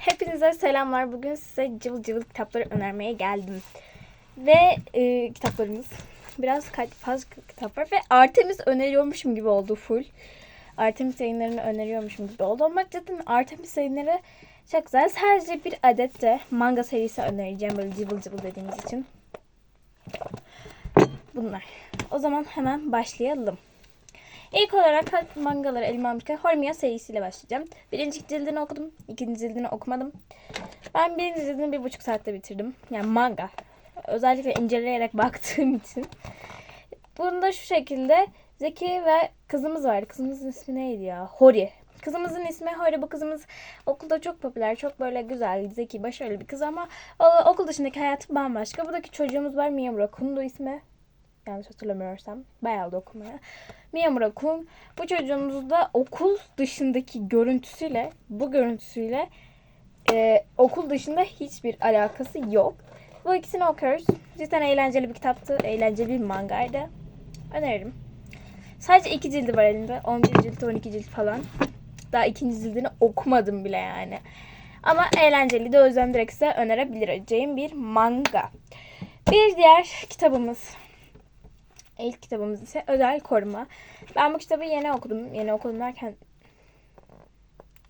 Hepinize selamlar. Bugün size cıvıl cıvıl kitapları önermeye geldim. Ve e, kitaplarımız biraz kaç fazla kitap var ve Artemis öneriyormuşum gibi oldu full. Artemis yayınlarını öneriyormuşum gibi oldu ama cidden Artemis yayınları çok güzel. Sadece bir adet de manga serisi önereceğim böyle cıvıl cıvıl dediğimiz için. Bunlar. O zaman hemen başlayalım. İlk olarak mangaları elime almışken Horimiya serisiyle başlayacağım. Birinci cildini okudum. ikinci cildini okumadım. Ben birinci cildini bir buçuk saatte bitirdim. Yani manga. Özellikle inceleyerek baktığım için. Bunda şu şekilde Zeki ve kızımız var. Kızımızın ismi neydi ya? Hori. Kızımızın ismi Hori. Bu kızımız okulda çok popüler, çok böyle güzel, zeki, başarılı bir kız ama o- okul dışındaki hayatı bambaşka. Buradaki çocuğumuz var Miyamura Kundu ismi. Yanlış hatırlamıyorsam. Bayağı da okumaya. Miyamura Kun. Bu çocuğumuz da okul dışındaki görüntüsüyle, bu görüntüsüyle e, okul dışında hiçbir alakası yok. Bu ikisini okuyoruz. Cidden eğlenceli bir kitaptı. Eğlenceli bir mangaydı. Öneririm. Sadece iki cildi var elimde. 11 cilt, 12 cilt falan. Daha ikinci cildini okumadım bile yani. Ama eğlenceli de o yüzden direkt size önerebileceğim bir manga. Bir diğer kitabımız. İlk kitabımız ise Özel Koruma. Ben bu kitabı yeni okudum. Yeni okudum derken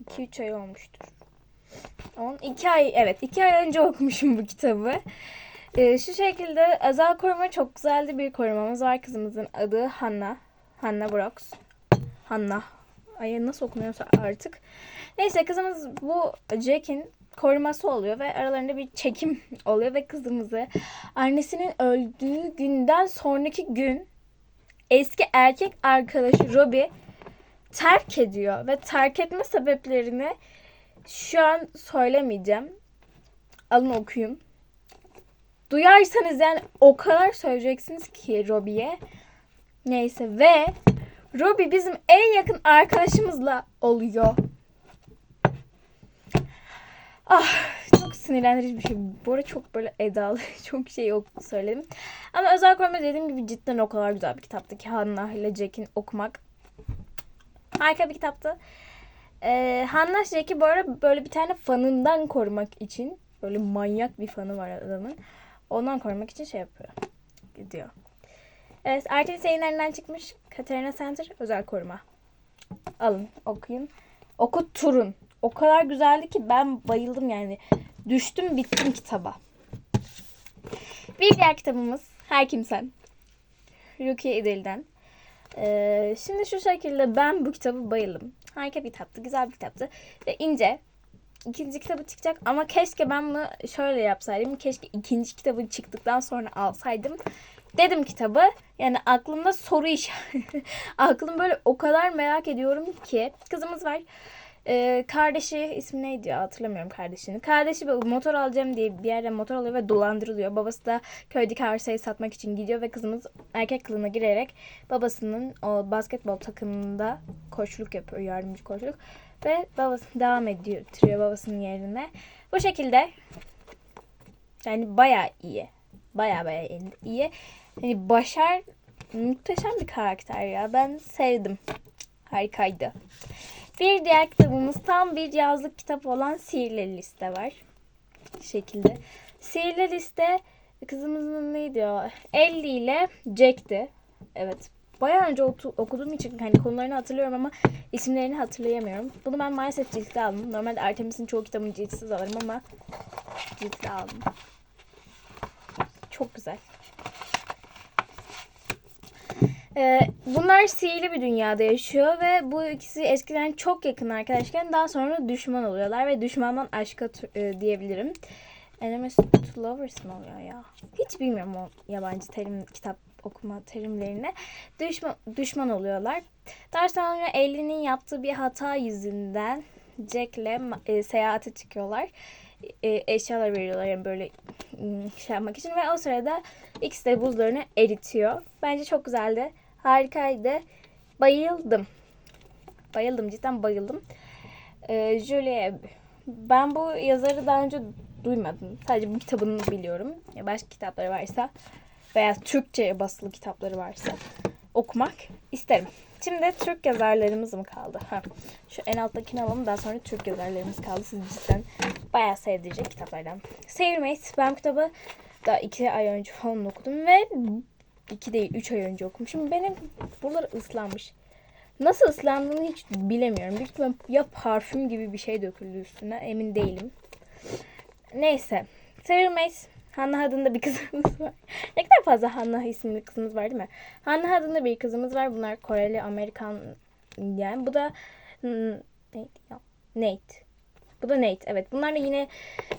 2-3 ay olmuştur. 10, 2 ay, evet 2 ay önce okumuşum bu kitabı. Ee, şu şekilde özel koruma çok güzeldi bir korumamız var. Kızımızın adı Hanna. Hanna Brox. Hanna. Ay nasıl okunuyorsa artık. Neyse kızımız bu Jack'in koruması oluyor ve aralarında bir çekim oluyor ve kızımızı annesinin öldüğü günden sonraki gün eski erkek arkadaşı Robbie terk ediyor ve terk etme sebeplerini şu an söylemeyeceğim. Alın okuyun. Duyarsanız yani o kadar söyleyeceksiniz ki Robbie'ye. Neyse ve Robbie bizim en yakın arkadaşımızla oluyor. Ah çok sinirlendirici bir şey. Bu arada çok böyle edalı, çok şey yok söyledim. Ama özel koruma dediğim gibi cidden o kadar güzel bir kitaptı ki Hannah ile Jack'in okumak. Harika bir kitaptı. Ee, Hannah Jack'i bu arada böyle bir tane fanından korumak için böyle manyak bir fanı var adamın. Ondan korumak için şey yapıyor. Gidiyor. Evet, Artemis yayınlarından çıkmış Katerina Center özel koruma. Alın, okuyun. Okuturun. O kadar güzeldi ki ben bayıldım yani. Düştüm bittim kitaba. Bir diğer kitabımız Her Kimsen. Rukiye İdil'den. Ee, şimdi şu şekilde ben bu kitabı bayıldım. Harika bir kitaptı, güzel bir kitaptı. Ve ince. İkinci kitabı çıkacak ama keşke ben bunu şöyle yapsaydım. Keşke ikinci kitabı çıktıktan sonra alsaydım. Dedim kitabı. Yani aklımda soru işareti. Aklım böyle o kadar merak ediyorum ki. Kızımız var. Ee, kardeşi ismi neydi ya hatırlamıyorum kardeşini. Kardeşi motor alacağım diye bir yerden motor alıyor ve dolandırılıyor. Babası da köydeki arsayı satmak için gidiyor ve kızımız erkek kılığına girerek babasının o basketbol takımında koçluk yapıyor. Yardımcı koçluk. Ve babası devam ediyor bitiriyor babasının yerine. Bu şekilde yani bayağı iyi. Bayağı bayağı iyi. Hani Başar muhteşem bir karakter ya. Ben sevdim. Harikaydı. Bir diğer kitabımız tam bir yazlık kitap olan Sihirli Liste var. Bu şekilde. Sihirli Liste kızımızın neydi o? Ellie ile Jack'ti. Evet. Bayağı önce okuduğum için hani konularını hatırlıyorum ama isimlerini hatırlayamıyorum. Bunu ben maalesef ciltli aldım. Normalde Artemis'in çoğu kitabını ciltsiz alırım ama ciltli aldım. Çok güzel. Ee, bunlar sihirli bir dünyada yaşıyor ve bu ikisi eskiden çok yakın arkadaşken daha sonra düşman oluyorlar ve düşmandan aşka e, diyebilirim. Enemies to lovers mı oluyor ya? Hiç bilmiyorum o yabancı terim, kitap okuma terimlerini. Düşman, düşman oluyorlar. Daha sonra Ellie'nin yaptığı bir hata yüzünden Jack'le e, seyahate çıkıyorlar. E, eşyalar veriyorlar yani böyle ım, şey yapmak için ve o sırada ikisi de buzlarını eritiyor. Bence çok güzeldi. Harikaydı. Bayıldım. Bayıldım. Cidden bayıldım. Ee, Julie ben bu yazarı daha önce duymadım. Sadece bu kitabını biliyorum. Ya başka kitapları varsa veya Türkçe basılı kitapları varsa okumak isterim. Şimdi Türk yazarlarımız mı kaldı? Ha. Şu en alttakini alalım daha sonra Türk yazarlarımız kaldı. Siz cidden bayağı sevdirecek kitaplardan. Sevilmeyiz. Ben bu kitabı daha iki ay önce falan okudum ve iki değil üç ay önce okumuşum. Benim buralar ıslanmış. Nasıl ıslandığını hiç bilemiyorum. Büyük ihtimalle ya parfüm gibi bir şey döküldü üstüne emin değilim. Neyse. Sevilmeyiz. Hanna adında bir kızımız var. ne kadar fazla Hanna isimli kızımız var değil mi? Hanna adında bir kızımız var. Bunlar Koreli, Amerikan yani. Bu da hmm, neydi ya? Nate. Da Nate. Evet. Bunlar da yine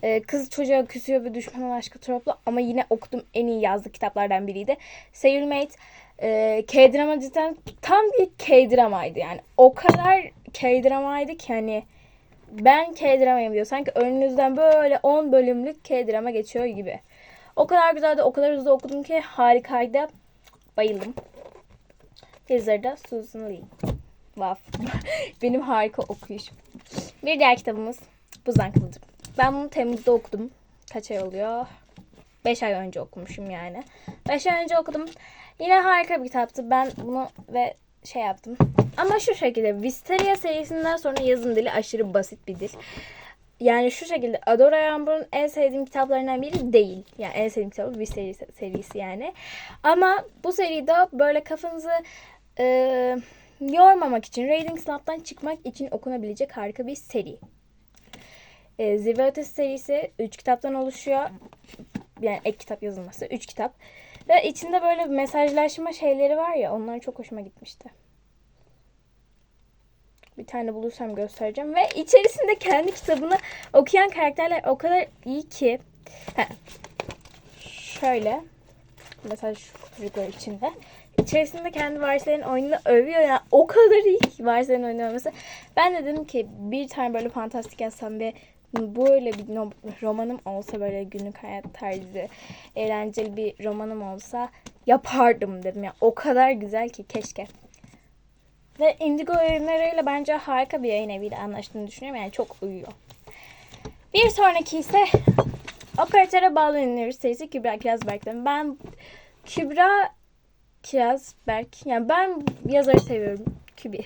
e, kız çocuğa küsüyor ve düşman aşkı troplu ama yine okudum en iyi yazdığı kitaplardan biriydi. Sayulmate e, K-drama cidden tam bir K-dramaydı yani. O kadar K-dramaydı ki hani ben K-dramayım diyor. Sanki önünüzden böyle 10 bölümlük K-drama geçiyor gibi. O kadar güzeldi, o kadar hızlı okudum ki harikaydı. Bayıldım. Yazarı da Susan Lee. Wow. Benim harika okuyuşum. Bir diğer kitabımız Buzdan Kılıcım. Ben bunu Temmuz'da okudum. Kaç ay oluyor? 5 ay önce okumuşum yani. 5 ay önce okudum. Yine harika bir kitaptı. Ben bunu ve şey yaptım. Ama şu şekilde Visteria serisinden sonra yazım dili aşırı basit bir dil. Yani şu şekilde Adora Yağmur'un en sevdiğim kitaplarından biri değil. Yani en sevdiğim kitabı Visteria serisi yani. Ama bu seride böyle kafanızı e, yormamak için, Reading Slum'dan çıkmak için okunabilecek harika bir seri. E, Zirve Ötesi serisi 3 kitaptan oluşuyor. Yani ek kitap yazılması 3 kitap. Ve içinde böyle mesajlaşma şeyleri var ya onlar çok hoşuma gitmişti. Bir tane bulursam göstereceğim. Ve içerisinde kendi kitabını okuyan karakterler o kadar iyi ki. Heh. Şöyle. Mesela şu kutucuklar içinde. İçerisinde kendi varislerin oyununu övüyor ya. O kadar iyi ki varislerin oyunu övmesi. Ben de dedim ki bir tane böyle fantastik yazsam ve böyle bir romanım olsa böyle günlük hayat tarzı eğlenceli bir romanım olsa yapardım dedim ya. O kadar güzel ki keşke. Ve Indigo yayınlarıyla bence harika bir yayın eviyle anlaştığını düşünüyorum. Yani çok uyuyor. Bir sonraki ise Operatöre bağlı ünlü serisi Kübra Kirazberk'ten. Ben Kübra Kirazberk. Yani ben yazarı seviyorum. Kübi.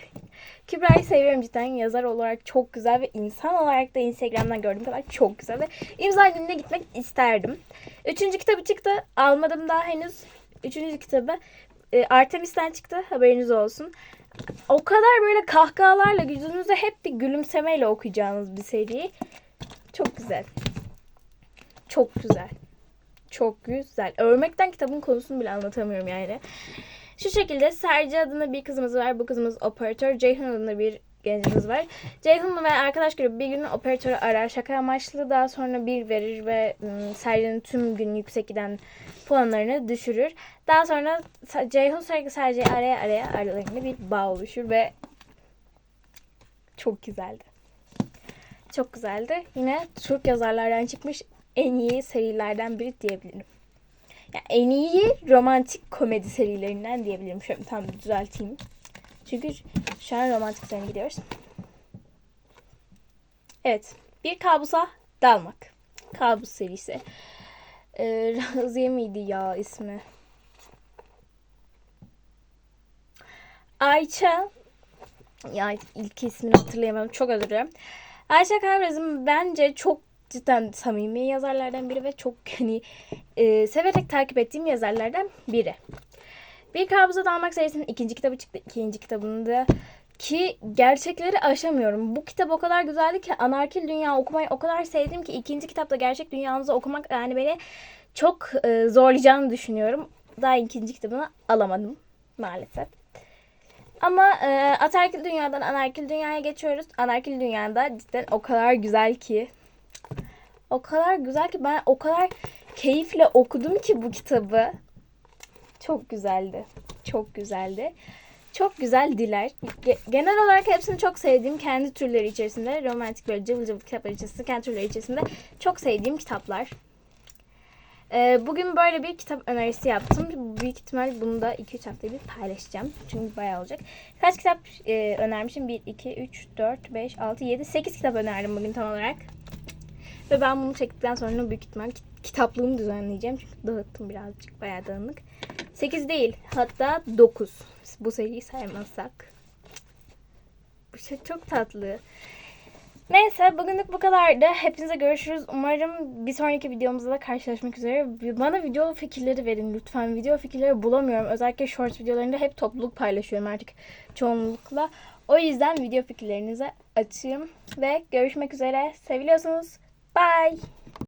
Kübra'yı seviyorum cidden. Yazar olarak çok güzel ve insan olarak da Instagram'dan gördüğüm kadar çok güzel ve imza gününe gitmek isterdim. Üçüncü kitabı çıktı. Almadım daha henüz. Üçüncü kitabı e, Artemis'ten çıktı. Haberiniz olsun. O kadar böyle kahkahalarla yüzünüzde hep bir gülümsemeyle okuyacağınız bir seri. Çok güzel. Çok güzel. Çok güzel. Örmekten kitabın konusunu bile anlatamıyorum yani. Şu şekilde Serci adında bir kızımız var. Bu kızımız operatör. Ceyhun adında bir gencimiz var. Ceyhun ve arkadaş grubu bir gün operatörü arar. Şaka amaçlı daha sonra bir verir ve ım, Serci'nin tüm gün yüksek giden puanlarını düşürür. Daha sonra Ceyhun sürekli Serci'yi araya araya aralarında bir bağ oluşur ve çok güzeldi. Çok güzeldi. Yine Türk yazarlardan çıkmış en iyi serilerden biri diyebilirim. En iyi romantik komedi serilerinden diyebilirim. Şöyle tam düzelteyim. Çünkü şu an romantik üzerine gidiyoruz. Evet. Bir kabusa dalmak. Kabus serisi. Ee, Raziye miydi ya ismi? Ayça ya ilk ismini hatırlayamam. Çok özür dilerim. Ayşe Kavraz'ın bence çok cidden samimi yazarlardan biri ve çok hani e, severek takip ettiğim yazarlardan biri. Bir Kabusa Dalmak serisinin ikinci kitabı çıktı. İkinci kitabında ki gerçekleri aşamıyorum. Bu kitap o kadar güzeldi ki Anarkil Dünya okumayı o kadar sevdim ki ikinci kitapta gerçek dünyamızı okumak yani beni çok e, zorlayacağını düşünüyorum. Daha ikinci kitabını alamadım maalesef. Ama e, Atarkil Dünya'dan Anarkil Dünya'ya geçiyoruz. Anarkil Dünya'da cidden o kadar güzel ki o kadar güzel ki ben o kadar keyifle okudum ki bu kitabı. Çok güzeldi. Çok güzeldi. Çok güzel diler. Ge- genel olarak hepsini çok sevdiğim kendi türleri içerisinde. Romantik böyle cıvıl cıvıl kitaplar içerisinde, kendi türleri içerisinde çok sevdiğim kitaplar. Ee, bugün böyle bir kitap önerisi yaptım. Büyük ihtimal bunu da 2-3 haftada bir paylaşacağım. Çünkü bayağı olacak. Kaç kitap e, önermişim? 1, 2, 3, 4, 5, 6, 7, 8 kitap önerdim bugün tam olarak. Ve ben bunu çektikten sonra büyük ihtimal kit- kitaplığımı düzenleyeceğim. Çünkü dağıttım birazcık. Bayağı dağınık. 8 değil. Hatta 9. Bu seriyi saymazsak. Bu şey çok tatlı. Neyse bugünlük bu kadardı. Hepinize görüşürüz. Umarım bir sonraki videomuzda da karşılaşmak üzere. Bana video fikirleri verin lütfen. Video fikirleri bulamıyorum. Özellikle short videolarında hep topluluk paylaşıyorum artık çoğunlukla. O yüzden video fikirlerinizi açayım. Ve görüşmek üzere. Seviliyorsunuz. 拜。